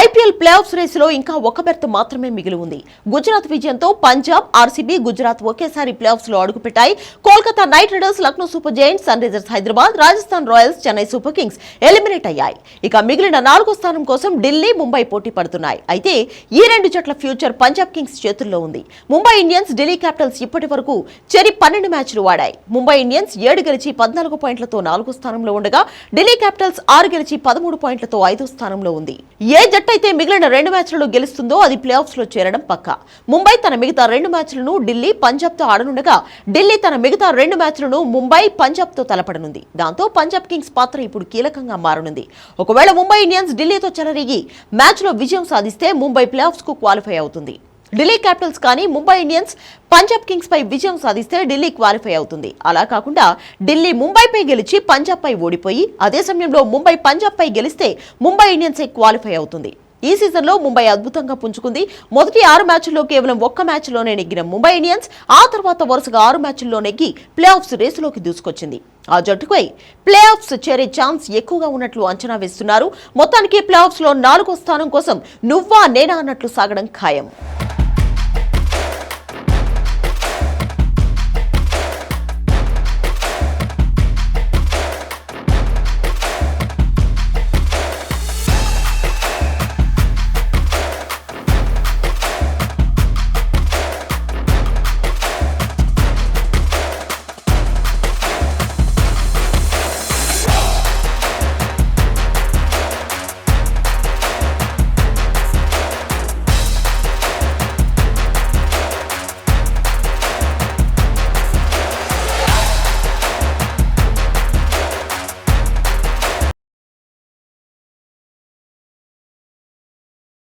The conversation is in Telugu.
ఐపీఎల్ ప్లే ఆఫ్స్ రేసులో ఇంకా ఒక బెర్త్ మాత్రమే మిగిలి ఉంది. గుజరాత్ విజయంతో పంజాబ్ ఆర్సీబీ గుజరాత్ ఒకేసారి ప్లే ఆఫ్స్లో అడుగుపెట్టాయి. Kolkata Knight Riders Lucknow Super Giants Sunrisers Hyderabad Rajasthan Royals Chennai Super Kings eliminate అయ్యాయి. ఇక మిగిలిన నాలుగో స్థానం కోసం ఢిల్లీ ముంబై పోటీ పడుతున్నాయి. అయితే ఈ రెండు జట్ల ఫ్యూచర్ పంజాబ్ కింగ్స్ చేతుల్లో ఉంది. ముంబై ఇండియన్స్ ఢిల్లీ క్యాపిటల్స్ ఇప్పటి వరకు చెరి పన్నెండు మ్యాచ్లు ఆడాయి. ముంబై ఇండియన్స్ ఏడు గెలిచి పద్నాలుగు పాయింట్లతో నాలుగో స్థానంలో ఉండగా ఢిల్లీ క్యాపిటల్స్ ఆరు గెలిచి పదమూడు పాయింట్లతో ఐదో స్థానంలో ఉంది. ఏ జట్టు అయితే మిగిలిన రెండు మ్యాచ్లలో గెలుస్తుందో అది ప్లే ఆఫ్స్లో చేరడం పక్క. ముంబై తన మిగతా రెండు మ్యాచ్లను ఢిల్లీ పంజాబ్తో ఆడనుండగా ఢిల్లీ తన మిగతా రెండు మ్యాచ్లను ముంబై పంజాబ్తో తలపడనుంది. దాంతో పంజాబ్ కింగ్స్ పాత్ర ఇప్పుడు కీలకంగా మారనుంది. ఒకవేళ ముంబై ఇండియన్స్ ఢిల్లీతో చెలరేగి మ్యాచ్లో విజయం సాధిస్తే ముంబై ప్లే ఆఫ్స్కు క్వాలిఫై అవుతుంది. ఢిల్లీ క్యాపిటల్స్ కానీ ముంబై ఇండియన్స్ పంజాబ్ కింగ్స్ పై విజయం సాధిస్తే ఢిల్లీ క్వాలిఫై అవుతుంది. అలా కాకుండా ఢిల్లీ ముంబైపై గెలిచి పంజాబ్ పై ఓడిపోయి అదే సమయంలో ముంబై పంజాబ్ పై గెలిస్తే ముంబై ఇండియన్సే క్వాలిఫై అవుతుంది. ఈ సీజన్లో ముంబై అద్భుతంగా పుంజుకుంది. మొదటి ఆరు మ్యాచ్ల్లో కేవలం ఒక్క మ్యాచ్లోనే నెగ్గిన ముంబై ఇండియన్స్ ఆ తర్వాత వరుసగా ఆరు మ్యాచ్ల్లో నెగ్గి ప్లే ఆఫ్స్ రేసులోకి దూసుకొచ్చింది. ఆ జట్టుపై ప్లే ఆఫ్స్ చేరే ఛాన్స్ ఎక్కువగా ఉన్నట్లు అంచనా వేస్తున్నారు. మొత్తానికి ప్లే ఆఫ్స్లో నాలుగో స్థానం కోసం నువ్వా నేనా అన్నట్లు సాగడం ఖాయం.